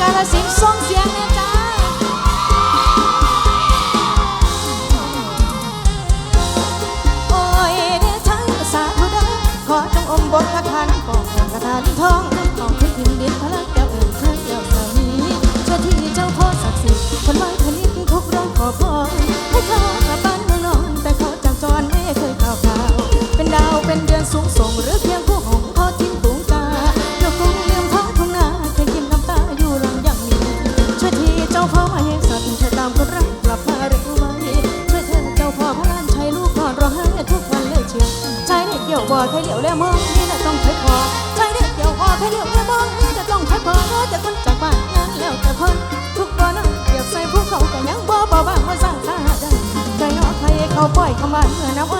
กาลสินส่งเสียงนะจ๊ะโอ้ยเดชังสาธุเด้อขอจงอมบทคาถาก่องกระทานทองก่องขึ้นดินเดินพลังเจ้าเอ๋ญเคยเจ้าสามีเจ้าที่เจ้าพ่อศักดิ์สิทธิ์คนไว้ผลิตทุกเรื่องขอพรให้เขากลับบ้านนอนแต่เขาจางจอนไม่เคยข่าวข่าวเป็นดาวเป็นเดือนสูง เอาปล่อยเข้ามาเหนือน้ำ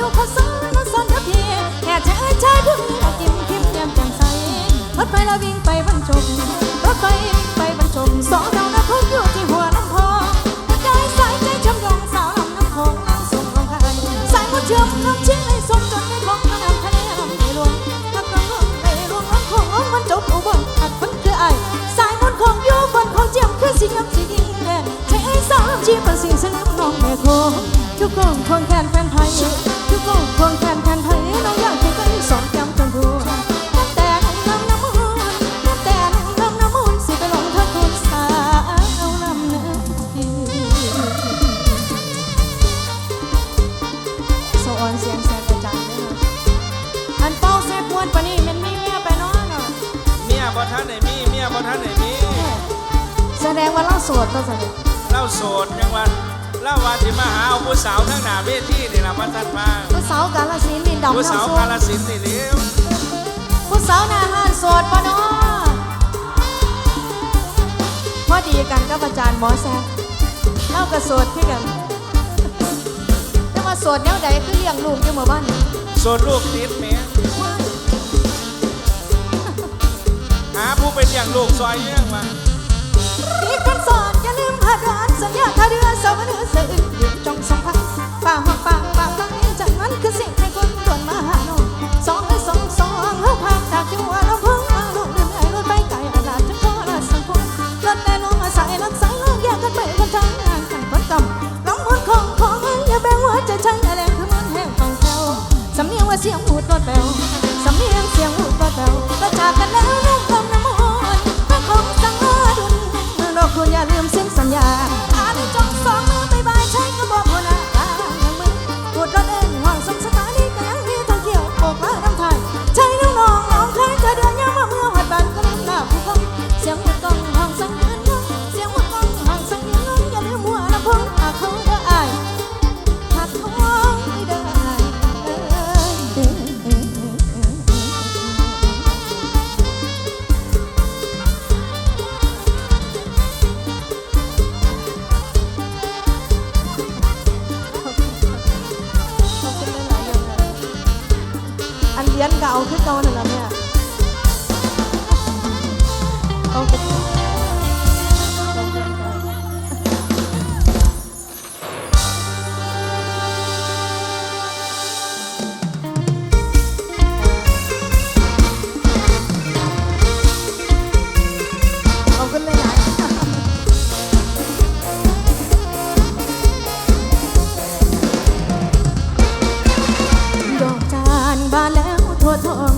นิ้วเขาซ้อนเขาซ้อนทับเพีแค่จะเอ้ยชายผู้หญิงเอกิมมคิ้มแก้มแจ่มใสรถไฟเราวิ่งไปวันจบรถไฟ สาวทั้งหน้าเวทีนี่ละมาทัดมาผู้สาวกาลสินธุ์นี่ดอกผู้สาวกาลสินในี่เลี้ยวผู้สาวหน้าห้านโสดปะเนาะพอดีกันกับอาจารย์หมอแซมเล่ากระโสดขึ้นกันจะมาโสดแนวใดคือเลี้ยงลูกอยู่หมู่บ้านสซนลูกติดแม่หาผู้เป็นอย่างลูกซอยเยี่ยงมา บาแล้วทั่วทอ